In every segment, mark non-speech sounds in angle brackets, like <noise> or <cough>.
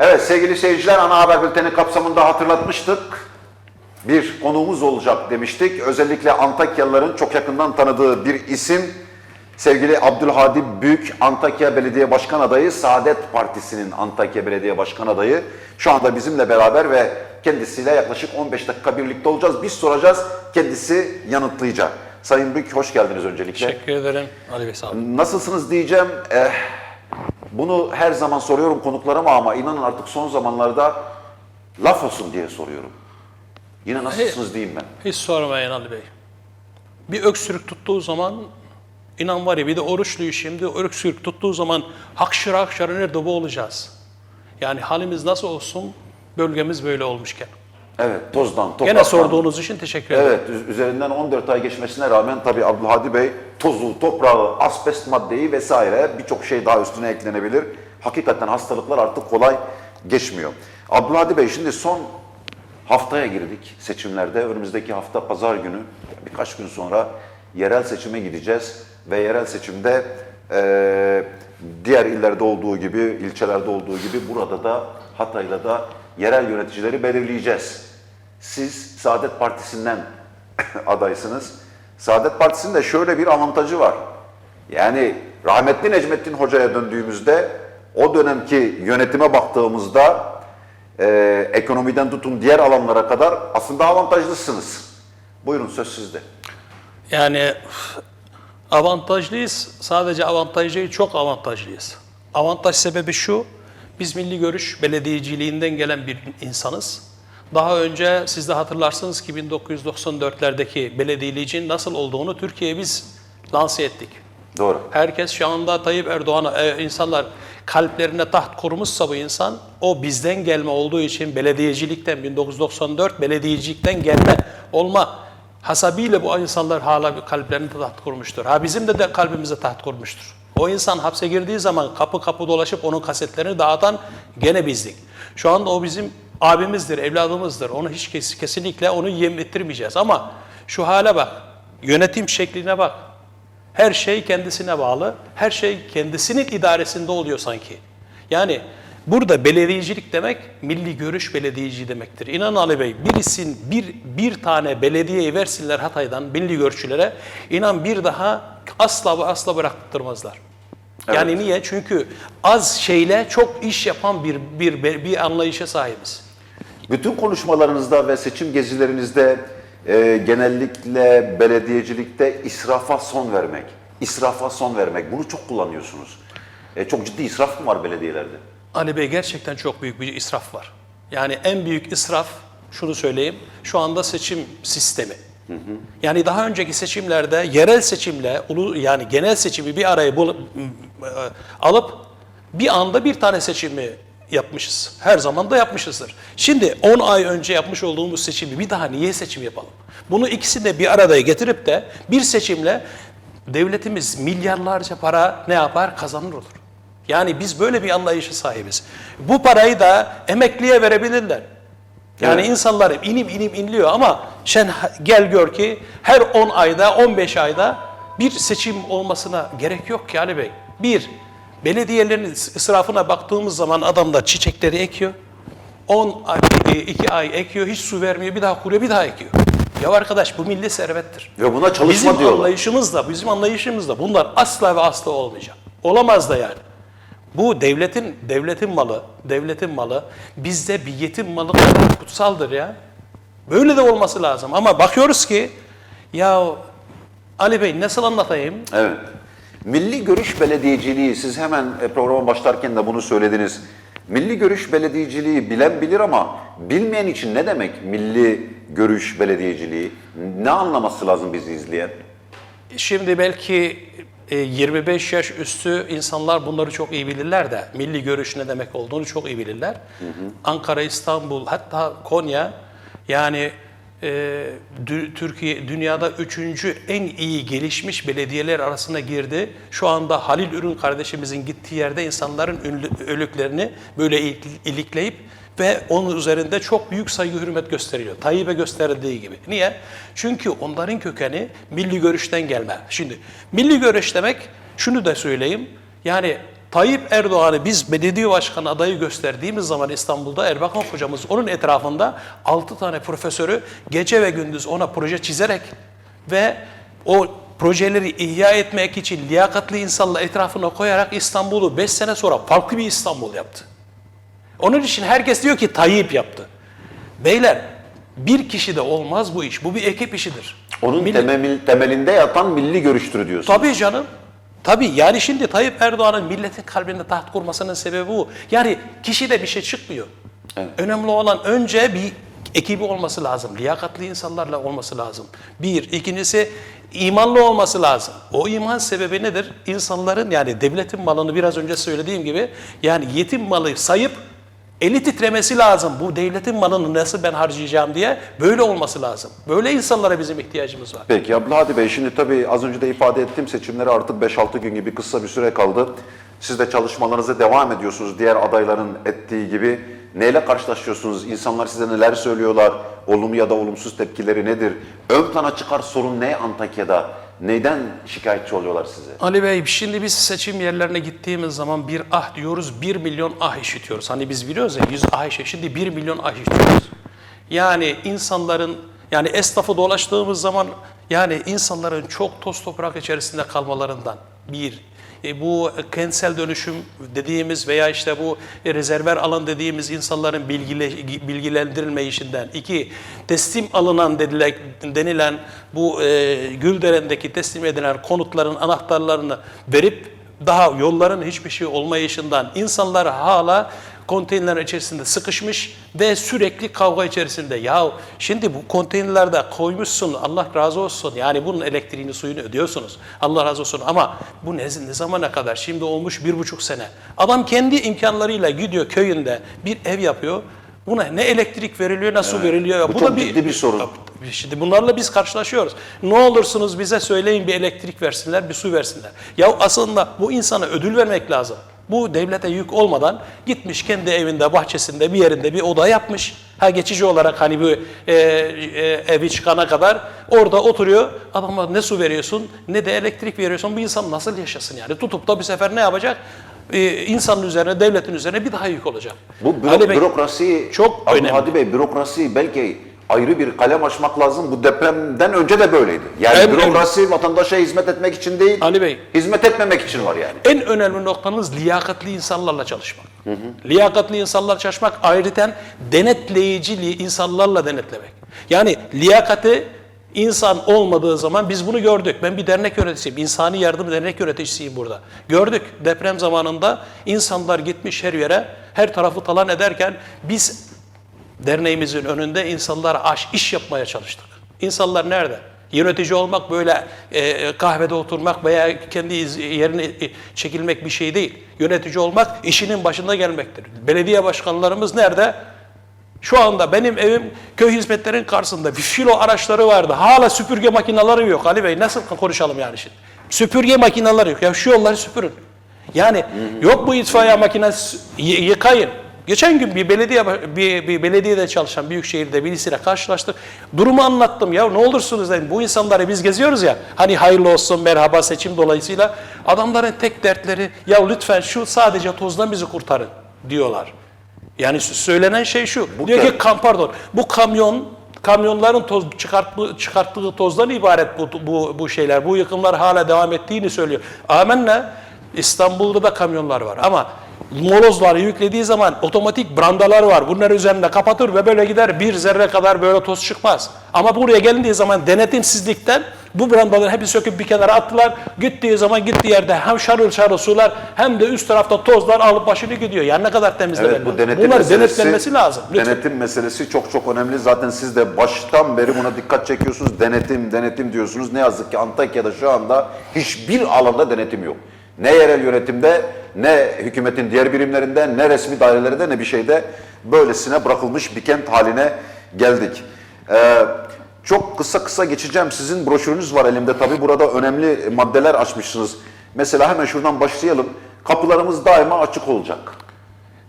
Evet sevgili seyirciler ana haber bülteni kapsamında hatırlatmıştık. Bir konuğumuz olacak demiştik. Özellikle Antakyalıların çok yakından tanıdığı bir isim. Sevgili Abdülhadi Büyük Antakya Belediye Başkan Adayı, Saadet Partisi'nin Antakya Belediye Başkan Adayı. Şu anda bizimle beraber ve kendisiyle yaklaşık 15 dakika birlikte olacağız. Biz soracağız, kendisi yanıtlayacak. Sayın Büyük hoş geldiniz öncelikle. Teşekkür ederim Ali Bey sağ olun. Nasılsınız diyeceğim. Eh, bunu her zaman soruyorum konuklarıma ama inanın artık son zamanlarda laf olsun diye soruyorum. Yine nasılsınız diyeyim ben. Hiç sormayın Ali Bey. Bir öksürük tuttuğu zaman inan var ya bir de oruçluyu şimdi öksürük tuttuğu zaman hakşıra hakşıra nerede boğulacağız. Yani halimiz nasıl olsun bölgemiz böyle olmuşken. Evet tozdan, topraktan. Gene sorduğunuz için teşekkür ederim. Evet üz- üzerinden 14 ay geçmesine rağmen tabii Abdülhadi Bey tozu, toprağı, asbest maddeyi vesaire birçok şey daha üstüne eklenebilir. Hakikaten hastalıklar artık kolay geçmiyor. Abdülhadi Bey şimdi son haftaya girdik seçimlerde. Önümüzdeki hafta pazar günü birkaç gün sonra yerel seçime gideceğiz. Ve yerel seçimde eee, diğer illerde olduğu gibi, ilçelerde olduğu gibi burada da Hatay'da da yerel yöneticileri belirleyeceğiz. Siz Saadet Partisi'nden <coughs> adaysınız. Saadet Partisi'nin de şöyle bir avantajı var. Yani rahmetli Necmettin Hoca'ya döndüğümüzde o dönemki yönetime baktığımızda e, ekonomiden tutun diğer alanlara kadar aslında avantajlısınız. Buyurun söz sizde. Yani avantajlıyız. Sadece avantaj değil, çok avantajlıyız. Avantaj sebebi şu, biz milli görüş belediyeciliğinden gelen bir insanız. Daha önce siz de hatırlarsınız ki 1994'lerdeki belediyeciliğin nasıl olduğunu Türkiye'ye biz lanse ettik. Doğru. Herkes şu anda Tayyip Erdoğan'a, e, insanlar kalplerine taht kurmuşsa bu insan, o bizden gelme olduğu için belediyecilikten, 1994 belediyecilikten gelme olma hasabiyle bu insanlar hala kalplerine taht kurmuştur. Ha bizim de, de kalbimize taht kurmuştur. O insan hapse girdiği zaman kapı kapı dolaşıp onun kasetlerini dağıtan gene bizdik. Şu anda o bizim abimizdir, evladımızdır. Onu hiç kes- kesinlikle onu yem ettirmeyeceğiz. Ama şu hale bak, yönetim şekline bak. Her şey kendisine bağlı. Her şey kendisinin idaresinde oluyor sanki. Yani burada belediyecilik demek milli görüş belediyeci demektir. İnan Ali Bey birisin bir bir tane belediyeyi versinler Hatay'dan milli görüşçülere inan bir daha asla ve asla bıraktırmazlar. Yani niye? Çünkü az şeyle çok iş yapan bir bir bir anlayışa sahibiz. Bütün konuşmalarınızda ve seçim gezilerinizde e, genellikle belediyecilikte israfa son vermek, israfa son vermek bunu çok kullanıyorsunuz. E, çok ciddi israf mı var belediyelerde? Ali Bey gerçekten çok büyük bir israf var. Yani en büyük israf şunu söyleyeyim. Şu anda seçim sistemi. Yani daha önceki seçimlerde yerel seçimle ulu yani genel seçimi bir araya bul- alıp bir anda bir tane seçimi yapmışız. Her zaman da yapmışızdır. Şimdi 10 ay önce yapmış olduğumuz seçimi bir daha niye seçim yapalım? Bunu ikisini de bir araya getirip de bir seçimle devletimiz milyarlarca para ne yapar? Kazanır olur. Yani biz böyle bir anlayışa sahibiz. Bu parayı da emekliye verebilirler. Yani Evet. insanlar inip inip inliyor ama sen gel gör ki her 10 ayda 15 ayda bir seçim olmasına gerek yok ki Ali Bey. Bir, belediyelerin israfına baktığımız zaman adamlar çiçekleri ekiyor. 10 ay, 2 ay ekiyor, hiç su vermiyor, bir daha kuruyor, bir daha ekiyor. Ya arkadaş bu milli servettir. Ve buna çalışma bizim diyorlar. anlayışımızla, bizim anlayışımızla bunlar asla ve asla olmayacak. Olamaz da yani. Bu devletin devletin malı, devletin malı bizde bir yetim malı kadar kutsaldır ya. Böyle de olması lazım ama bakıyoruz ki ya Ali Bey nasıl anlatayım? Evet. Milli Görüş Belediyeciliği, siz hemen e, programa başlarken de bunu söylediniz. Milli Görüş Belediyeciliği bilen bilir ama bilmeyen için ne demek Milli Görüş Belediyeciliği? Ne anlaması lazım bizi izleyen? Şimdi belki 25 yaş üstü insanlar bunları çok iyi bilirler de milli görüş ne demek olduğunu çok iyi bilirler. Ankara, İstanbul hatta Konya yani e, Türkiye dünyada üçüncü en iyi gelişmiş belediyeler arasına girdi. Şu anda Halil Ürün kardeşimizin gittiği yerde insanların ölüklerini böyle il- ilikleyip ve onun üzerinde çok büyük saygı hürmet gösteriliyor. Tayyip'e gösterildiği gibi. Niye? Çünkü onların kökeni milli görüşten gelme. Şimdi milli görüş demek şunu da söyleyeyim. Yani Tayyip Erdoğan'ı biz belediye başkanı adayı gösterdiğimiz zaman İstanbul'da Erbakan hocamız onun etrafında 6 tane profesörü gece ve gündüz ona proje çizerek ve o projeleri ihya etmek için liyakatli insanla etrafına koyarak İstanbul'u 5 sene sonra farklı bir İstanbul yaptı. Onun için herkes diyor ki Tayyip yaptı. Beyler bir kişi de olmaz bu iş. Bu bir ekip işidir. Onun temel- temelinde yatan milli görüştür diyorsun. Tabii canım. Tabii yani şimdi Tayyip Erdoğan'ın milletin kalbinde taht kurmasının sebebi bu. Yani kişide bir şey çıkmıyor. Önemli olan önce bir ekibi olması lazım. Liyakatli insanlarla olması lazım. Bir. ikincisi imanlı olması lazım. O iman sebebi nedir? İnsanların yani devletin malını biraz önce söylediğim gibi yani yetim malı sayıp eli titremesi lazım. Bu devletin malını nasıl ben harcayacağım diye böyle olması lazım. Böyle insanlara bizim ihtiyacımız var. Peki Abdülhadi Bey şimdi tabii az önce de ifade ettiğim seçimlere artık 5-6 gün gibi kısa bir süre kaldı. Siz de çalışmalarınıza devam ediyorsunuz diğer adayların ettiği gibi. Neyle karşılaşıyorsunuz? İnsanlar size neler söylüyorlar? Olumlu ya da olumsuz tepkileri nedir? Ön plana çıkar sorun ne Antakya'da? Neyden şikayetçi oluyorlar size? Ali Bey şimdi biz seçim yerlerine gittiğimiz zaman bir ah diyoruz, bir milyon ah işitiyoruz. Hani biz biliyoruz ya 100 ah işitiyoruz. Şimdi bir milyon ah işitiyoruz. Yani insanların, yani esnafı dolaştığımız zaman yani insanların çok toz toprak içerisinde kalmalarından bir, e, bu kentsel dönüşüm dediğimiz veya işte bu rezerver alan dediğimiz insanların bilgile, bilgilendirilme işinden. iki teslim alınan dediler, denilen bu e, Gülderen'deki teslim edilen konutların anahtarlarını verip daha yolların hiçbir şey olmayışından insanlar hala konteynerler içerisinde sıkışmış ve sürekli kavga içerisinde. Ya şimdi bu konteynerlerde koymuşsun Allah razı olsun. Yani bunun elektriğini suyunu ödüyorsunuz. Allah razı olsun ama bu ne, ne zamana kadar? Şimdi olmuş bir buçuk sene. Adam kendi imkanlarıyla gidiyor köyünde bir ev yapıyor. Buna ne elektrik veriliyor, ne su veriliyor. Ya Bu çok ciddi bir sorun. Şimdi bunlarla biz karşılaşıyoruz. Ne olursunuz bize söyleyin bir elektrik versinler, bir su versinler. Ya aslında bu insana ödül vermek lazım. Bu devlete yük olmadan gitmiş kendi evinde, bahçesinde bir yerinde bir oda yapmış. Ha geçici olarak hani bu e, e, evi çıkana kadar orada oturuyor. Adama ne su veriyorsun ne de elektrik veriyorsun. Bu insan nasıl yaşasın yani? Tutup da bir sefer ne yapacak? E, insanın üzerine, devletin üzerine bir daha yük olacak. Bu büro- Ali Bey, bürokrasi, çok önemli. Bey bürokrasi belki ayrı bir kalem açmak lazım. Bu depremden önce de böyleydi. Yani En- bürokrasi vatandaşa hizmet etmek için değil, Ali Bey. hizmet etmemek için var yani. En önemli noktanız liyakatli insanlarla çalışmak. Liyakatli insanlarla çalışmak ayrıca denetleyiciliği insanlarla denetlemek. Yani liyakati insan olmadığı zaman biz bunu gördük. Ben bir dernek yöneticisiyim. İnsani yardım dernek yöneticisiyim burada. Gördük deprem zamanında insanlar gitmiş her yere her tarafı talan ederken biz derneğimizin önünde insanlara aş, iş yapmaya çalıştık. İnsanlar nerede? Yönetici olmak böyle e, kahvede oturmak veya kendi yerine çekilmek bir şey değil. Yönetici olmak işinin başında gelmektir. Belediye başkanlarımız nerede? Şu anda benim evim köy hizmetlerin karşısında bir filo araçları vardı. Hala süpürge makineleri yok Ali Bey. Nasıl konuşalım yani şimdi? Süpürge makineleri yok. Ya şu yolları süpürün. Yani yok bu itfaiye makinesi yıkayın. Geçen gün bir belediye bir, bir belediyede çalışan büyük şehirde birisiyle karşılaştık. Durumu anlattım ya ne olursunuz dedim. Bu insanları biz geziyoruz ya. Hani hayırlı olsun merhaba seçim dolayısıyla adamların tek dertleri ya lütfen şu sadece tozdan bizi kurtarın diyorlar. Yani sö- söylenen şey şu. diyor ke- ki kam pardon bu kamyon kamyonların toz çıkarttığı, çıkarttığı tozdan ibaret bu, bu bu şeyler. Bu yıkımlar hala devam ettiğini söylüyor. Amenna İstanbul'da da kamyonlar var ama molozları yüklediği zaman otomatik brandalar var. Bunları üzerinde kapatır ve böyle gider. Bir zerre kadar böyle toz çıkmaz. Ama buraya gelindiği zaman denetimsizlikten bu brandaları hepsi söküp bir kenara attılar. Gittiği zaman gittiği yerde hem şarıl şarıl sular hem de üst tarafta tozlar alıp başını gidiyor. Yani ne kadar temizlemek Evet bu denetim Bunlar meselesi, denetlenmesi lazım. Lütfen. Denetim meselesi çok çok önemli. Zaten siz de baştan beri buna dikkat çekiyorsunuz. Denetim, denetim diyorsunuz. Ne yazık ki Antakya'da şu anda hiçbir alanda denetim yok. Ne yerel yönetimde, ne hükümetin diğer birimlerinde, ne resmi dairelerinde, ne bir şeyde böylesine bırakılmış bir kent haline geldik. Ee, çok kısa kısa geçeceğim. Sizin broşürünüz var elimde. Tabii burada önemli maddeler açmışsınız. Mesela hemen şuradan başlayalım. Kapılarımız daima açık olacak.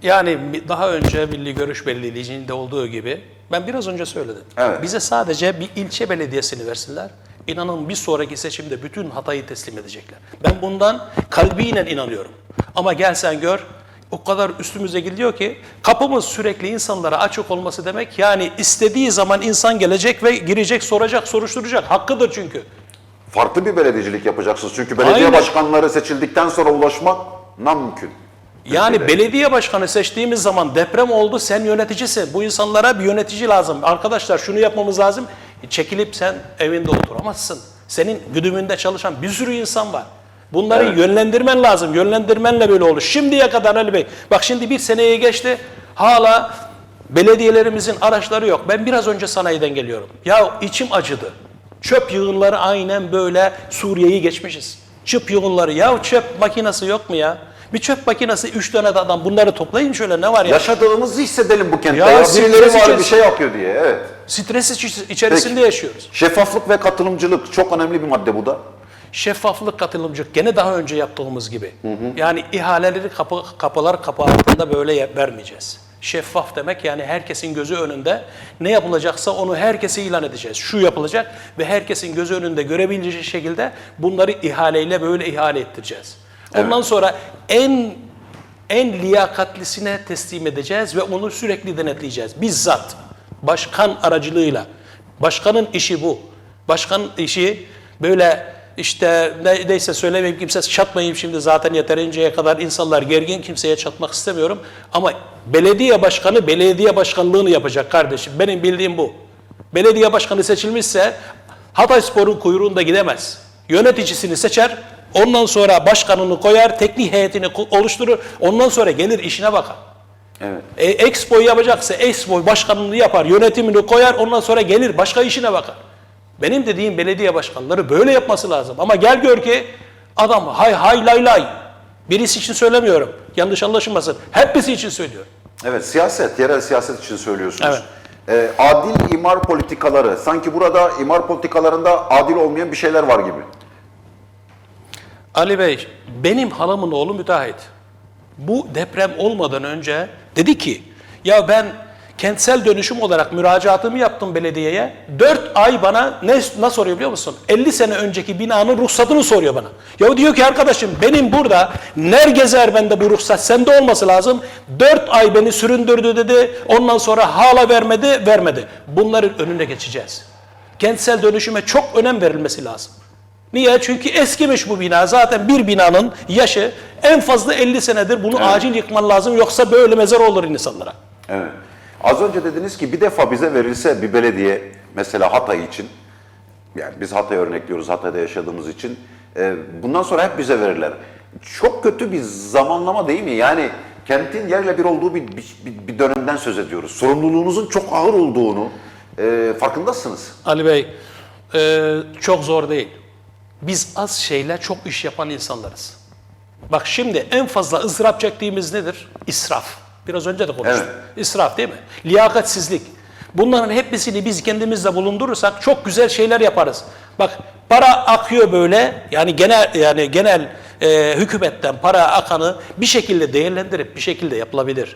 Yani daha önce Milli Görüş Belirleyiciliğinde olduğu gibi ben biraz önce söyledim. Evet. Bize sadece bir ilçe belediyesini versinler. İnanın bir sonraki seçimde bütün Hatay'ı teslim edecekler. Ben bundan kalbiyle inanıyorum. Ama gel sen gör, o kadar üstümüze gidiyor ki kapımız sürekli insanlara açık olması demek yani istediği zaman insan gelecek ve girecek, soracak, soruşturacak. Hakkıdır çünkü. Farklı bir belediyecilik yapacaksınız. Çünkü belediye Aynen. başkanları seçildikten sonra ulaşmak namümkün. Yani Türkiye'de. belediye başkanı seçtiğimiz zaman deprem oldu sen yöneticisin. Bu insanlara bir yönetici lazım. Arkadaşlar şunu yapmamız lazım. Çekilip sen evinde oturamazsın. Senin güdümünde çalışan bir sürü insan var. Bunları Evet. yönlendirmen lazım. Yönlendirmenle böyle olur. Şimdiye kadar Ali Bey, bak şimdi bir seneye geçti. Hala belediyelerimizin araçları yok. Ben biraz önce sanayiden geliyorum. Ya içim acıdı. Çöp yığınları aynen böyle Suriye'yi geçmişiz. Çöp yığınları. Ya çöp makinesi yok mu ya? Bir çöp makinesi 3 tane de adam bunları toplayın şöyle ne var ya? Yaşadığımızı hissedelim bu kentte. Ya Ya, Birileri var bir şey yapıyor diye. Evet. Stres iç- içerisinde Peki. yaşıyoruz. Şeffaflık ve katılımcılık çok önemli bir madde bu da. Şeffaflık, katılımcılık gene daha önce yaptığımız gibi. Yani ihaleleri kapı, kapılar kapı altında böyle ye- vermeyeceğiz. Şeffaf demek yani herkesin gözü önünde ne yapılacaksa onu herkese ilan edeceğiz. Şu yapılacak ve herkesin gözü önünde görebileceği şekilde bunları ihaleyle böyle ihale ettireceğiz. Ondan sonra en en liyakatlisine teslim edeceğiz ve onu sürekli denetleyeceğiz. Bizzat başkan aracılığıyla. Başkanın işi bu. Başkanın işi böyle işte ne- neyse söylemeyeyim kimse çatmayayım şimdi zaten yeterinceye kadar insanlar gergin kimseye çatmak istemiyorum. Ama belediye başkanı belediye başkanlığını yapacak kardeşim. Benim bildiğim bu. Belediye başkanı seçilmişse Hatayspor'un kuyruğunda gidemez. Yöneticisini seçer, ondan sonra başkanını koyar, teknik heyetini oluşturur, ondan sonra gelir işine bakar. Evet. E, Expo yapacaksa Expo başkanlığını yapar, yönetimini koyar, ondan sonra gelir başka işine bakar. Benim dediğim belediye başkanları böyle yapması lazım. Ama gel gör ki adam hay hay lay lay. Birisi için söylemiyorum. Yanlış anlaşılmasın. Hepsi için söylüyorum. Evet, siyaset, yerel siyaset için söylüyorsunuz. Evet. Ee, adil imar politikaları, sanki burada imar politikalarında adil olmayan bir şeyler var gibi. Ali Bey, benim halamın oğlu müteahhit. Bu deprem olmadan önce dedi ki, ya ben kentsel dönüşüm olarak müracaatımı yaptım belediyeye. 4 ay bana ne, ne soruyor biliyor musun? 50 sene önceki binanın ruhsatını soruyor bana. Ya diyor ki arkadaşım benim burada Nergezer bende bu ruhsat sende olması lazım. 4 ay beni süründürdü dedi. Ondan sonra hala vermedi, vermedi. Bunların önüne geçeceğiz. Kentsel dönüşüme çok önem verilmesi lazım. Niye? Çünkü eskimiş bu bina. Zaten bir binanın yaşı en fazla 50 senedir. Bunu acil yıkman lazım. Yoksa böyle mezar olur insanlara. Evet. Az önce dediniz ki bir defa bize verilse bir belediye, mesela Hatay için, yani biz Hatay örnekliyoruz Hatay'da yaşadığımız için, e, bundan sonra hep bize verirler. Çok kötü bir zamanlama değil mi? Yani kentin yerle bir olduğu bir, bir, bir- bir dönemden söz ediyoruz. Sorumluluğunuzun çok ağır olduğunu e, farkındasınız. Ali Bey, e, çok zor değil. Biz az şeyle çok iş yapan insanlarız. Bak şimdi en fazla ızdırap çektiğimiz nedir? İsraf. Biraz önce de konuştuk. Evet. İsraf değil mi? Liyakatsizlik. Bunların hepsini biz kendimizde bulundurursak çok güzel şeyler yaparız. Bak para akıyor böyle yani genel yani genel e, hükümetten para akanı bir şekilde değerlendirip bir şekilde yapılabilir.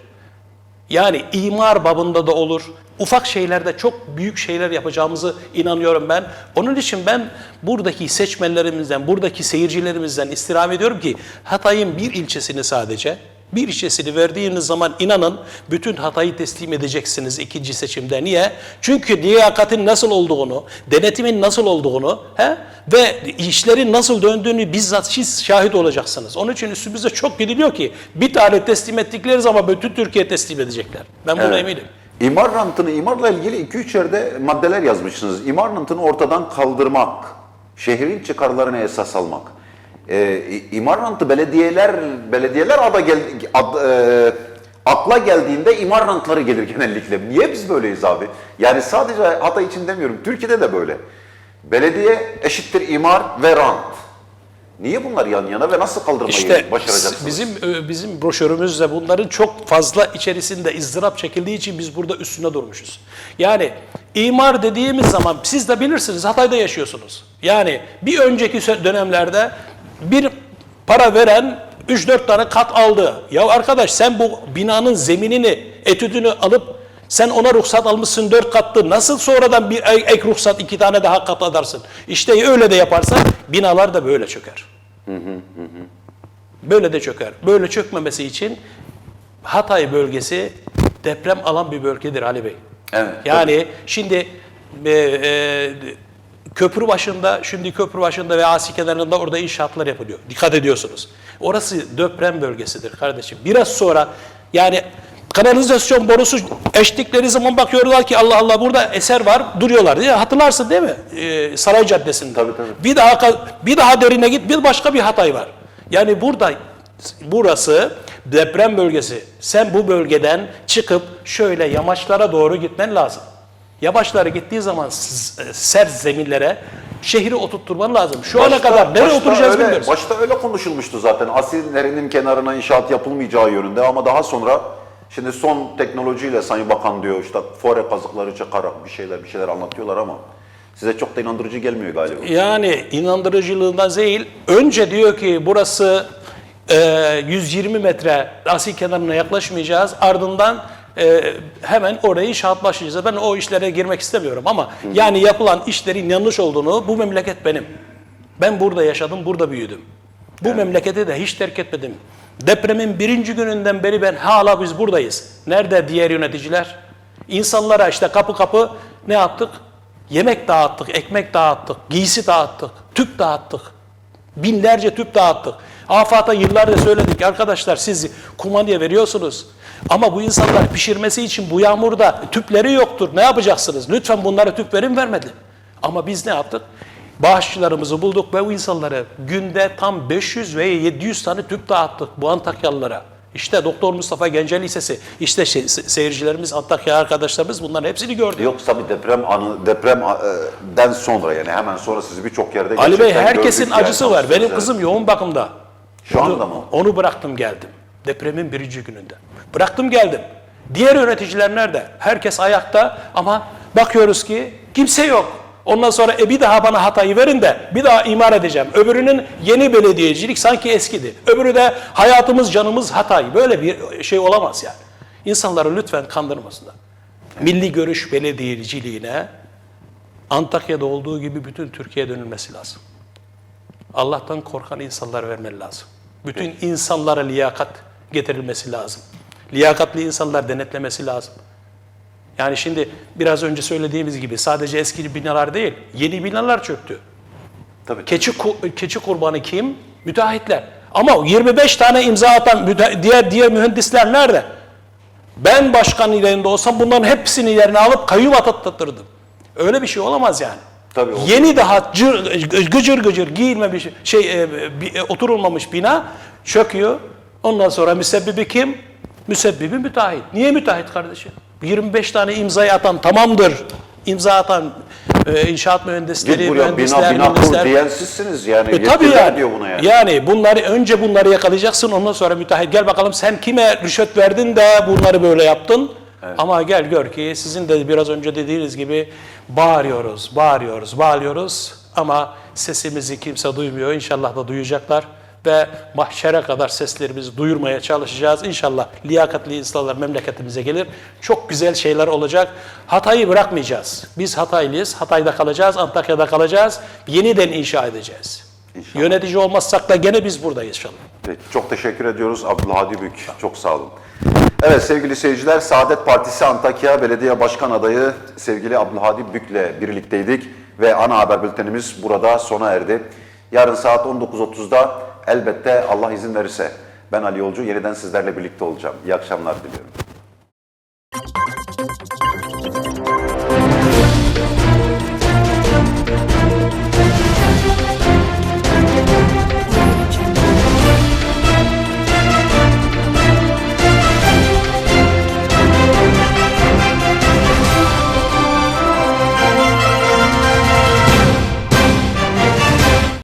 Yani imar babında da olur. Ufak şeylerde çok büyük şeyler yapacağımızı inanıyorum ben. Onun için ben buradaki seçmenlerimizden, buradaki seyircilerimizden istirham ediyorum ki Hatay'ın bir ilçesini sadece, bir ilçesini verdiğiniz zaman inanın bütün Hatay'ı teslim edeceksiniz ikinci seçimde. Niye? Çünkü liyakatin nasıl olduğunu, denetimin nasıl olduğunu he? ve işlerin nasıl döndüğünü bizzat siz şahit olacaksınız. Onun için üstümüze çok gidiliyor ki bir tane teslim ettikleri zaman bütün Türkiye teslim edecekler. Ben buna Evet. eminim. İmar rantını, imarla ilgili 2-3 yerde maddeler yazmışsınız. İmar rantını ortadan kaldırmak, şehrin çıkarlarını esas almak. Ee, i- imar rantı belediyeler, belediyeler ada gel, ad- e, akla geldiğinde imar rantları gelir genellikle. Niye biz böyleyiz abi? Yani sadece Hatay için demiyorum, Türkiye'de de böyle. Belediye eşittir imar ve rant. Niye bunlar yan yana ve nasıl kaldırmayı İşte başaracaksınız? bizim e, bizim broşürümüzde bunların çok fazla içerisinde izdırap çekildiği için biz burada üstüne durmuşuz. Yani imar dediğimiz zaman siz de bilirsiniz Hatay'da yaşıyorsunuz. Yani bir önceki dönemlerde bir para veren 3-4 tane kat aldı. Ya arkadaş sen bu binanın zeminini, etüdünü alıp Sen ona ruhsat almışsın dört katlı. Nasıl sonradan bir ek ruhsat iki tane daha kat adarsın? İşte öyle de yaparsan binalar da böyle çöker. Böyle de çöker. Böyle çökmemesi için Hatay bölgesi deprem alan bir bölgedir Ali Bey. Evet. Yani şimdi e, e, köprü başında, şimdi köprü başında ve asi kenarında orada inşaatlar yapılıyor. Dikkat ediyorsunuz. Orası deprem bölgesidir kardeşim. Biraz sonra yani kanalizasyon borusu eştikleri zaman bakıyorlar ki Allah Allah burada eser var duruyorlar diye hatırlarsın değil mi? Ee, Saray Caddesi'nde. Tabii, tabii. Bir daha bir daha derine git bir başka bir Hatay var. Yani burada burası deprem bölgesi. Sen bu bölgeden çıkıp şöyle yamaçlara doğru gitmen lazım. Yamaçlara gittiği zaman e, sert zeminlere şehri oturtturman lazım. Şu ana kadar nereye başta oturacağız öyle, bilmiyoruz. Başta öyle konuşulmuştu zaten. Asil Nehri'nin kenarına inşaat yapılmayacağı yönünde ama daha sonra şimdi son teknolojiyle Sayın Bakan diyor işte fore kazıkları çakarak bir şeyler bir şeyler anlatıyorlar ama size çok da inandırıcı gelmiyor galiba. Yani inandırıcılığından değil. Önce diyor ki burası e, 120 metre asil kenarına yaklaşmayacağız. Ardından e, hemen oraya inşaat başlayacağız. Ben o işlere girmek istemiyorum ama yani yapılan işlerin yanlış olduğunu bu memleket benim. Ben burada yaşadım, burada büyüdüm. Bu memleketi de hiç terk etmedim. Depremin birinci gününden beri ben hala biz buradayız. Nerede diğer yöneticiler? İnsanlara işte kapı kapı ne yaptık? Yemek dağıttık, ekmek dağıttık, giysi dağıttık, tüp dağıttık. Binlerce tüp dağıttık. AFAD'a yıllardır söyledik arkadaşlar siz kumanya veriyorsunuz. Ama bu insanlar pişirmesi için bu yağmurda tüpleri yoktur. Ne yapacaksınız? Lütfen bunlara tüp verin vermedi. Ama biz ne yaptık? Bağışçılarımızı bulduk ve bu insanlara günde tam 500 ve 700 tane tüp dağıttık bu Antakyalılara. İşte Doktor Mustafa Gencel Lisesi, işte şey, se- seyircilerimiz, Antakya arkadaşlarımız bunların hepsini gördü. Yoksa bir deprem anı depremden sonra yani hemen sonra sizi birçok yerde Ali Bey herkesin yani. acısı var. Benim Evet. kızım yoğun bakımda. Şu Onu- anda mı? Onu bıraktım geldim. Depremin birinci gününde. Bıraktım geldim. Diğer yöneticiler nerede? Herkes ayakta ama bakıyoruz ki kimse yok. Ondan sonra e bir daha bana hatayı verin de bir daha imar edeceğim. Öbürünün yeni belediyecilik sanki eskidi. Öbürü de hayatımız canımız Hatay. Böyle bir şey olamaz yani. İnsanları lütfen kandırmasınlar. Milli görüş belediyeciliğine Antakya'da olduğu gibi bütün Türkiye'ye dönülmesi lazım. Allah'tan korkan insanlar vermeli lazım. Bütün insanlara liyakat getirilmesi lazım. Liyakatli insanlar denetlemesi lazım. Yani şimdi biraz önce söylediğimiz gibi sadece eski binalar değil, yeni binalar çöktü. Tabii. Keçi, keçi kurbanı kim? Müteahhitler. Ama 25 tane imza atan diğer diğer mühendisler nerede? Ben başkan yerinde olsam bunların hepsini yerine alıp kayyum atattırdım. Öyle bir şey olamaz yani. Tabii, olur. Yeni daha cır, gıcır gıcır giyilmemiş şey e, e, oturulmamış bina çöküyor. Ondan sonra müsebbibi kim? Müsebbibi müteahhit. Niye müteahhit kardeşim? 25 tane imzayı atan tamamdır. İmza atan e, inşaat mühendisleri, Git buraya bina mühendisler, bina kur mühendisler. diyen sizsiniz yani. E, tabii yani. diyor buna yani. Yani bunları önce bunları yakalayacaksın ondan sonra müteahhit gel bakalım sen kime rüşvet verdin de bunları böyle yaptın. Ama gel gör ki sizin de biraz önce dediğiniz gibi bağırıyoruz, bağırıyoruz, bağırıyoruz ama sesimizi kimse duymuyor. İnşallah da duyacaklar ve mahşere kadar seslerimizi duyurmaya çalışacağız. İnşallah liyakatli insanlar memleketimize gelir. Çok güzel şeyler olacak. Hatay'ı bırakmayacağız. Biz Hataylıyız. Hatay'da kalacağız, Antakya'da kalacağız. Yeniden inşa edeceğiz. İnşallah. Yönetici olmazsak da gene biz buradayız inşallah. Peki, çok teşekkür ediyoruz Abdülhadi Bük. Çok sağ olun. Evet sevgili seyirciler, Saadet Partisi Antakya Belediye Başkan Adayı sevgili Abdülhadi Bük'le birlikteydik ve ana haber bültenimiz burada sona erdi. Yarın saat 19.30'da Elbette Allah izin verirse ben Ali Yolcu yeniden sizlerle birlikte olacağım. İyi akşamlar diliyorum.